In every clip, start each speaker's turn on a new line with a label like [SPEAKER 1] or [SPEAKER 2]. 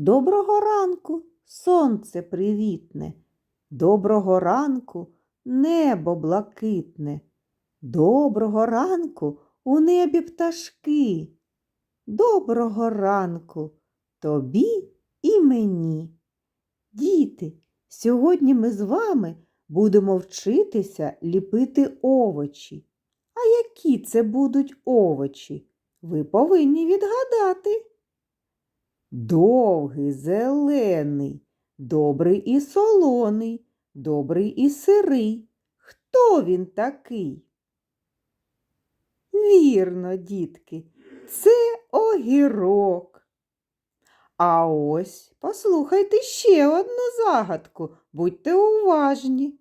[SPEAKER 1] Доброго ранку, сонце привітне, доброго ранку, небо блакитне, доброго ранку у небі пташки. Доброго ранку тобі і мені. Діти, сьогодні ми з вами будемо вчитися ліпити овочі. А які це будуть овочі? Ви повинні відгадати. Довгий, зелений, добрий і солоний, добрий і сирий. Хто він такий? Вірно, дітки, це огірок. А ось послухайте ще одну загадку, будьте уважні.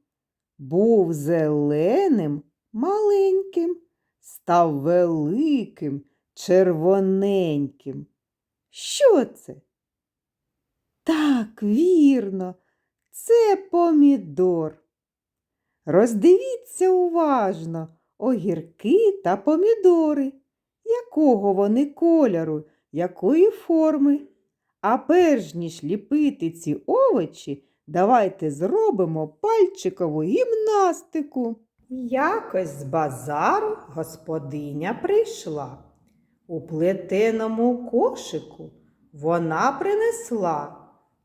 [SPEAKER 1] Був зеленим маленьким, став великим, червоненьким. Що це? Так, вірно, це помідор. Роздивіться уважно огірки та помідори, якого вони кольору, якої форми. А перш ніж ліпити ці овочі, давайте зробимо пальчикову гімнастику. Якось з базару господиня прийшла. У плетеному кошику вона принесла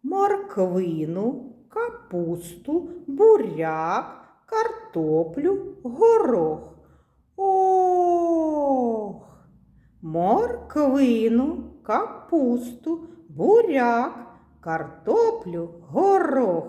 [SPEAKER 1] морквину, капусту, буряк, картоплю, горох. Ох! Морквину, капусту, буряк, картоплю, горох.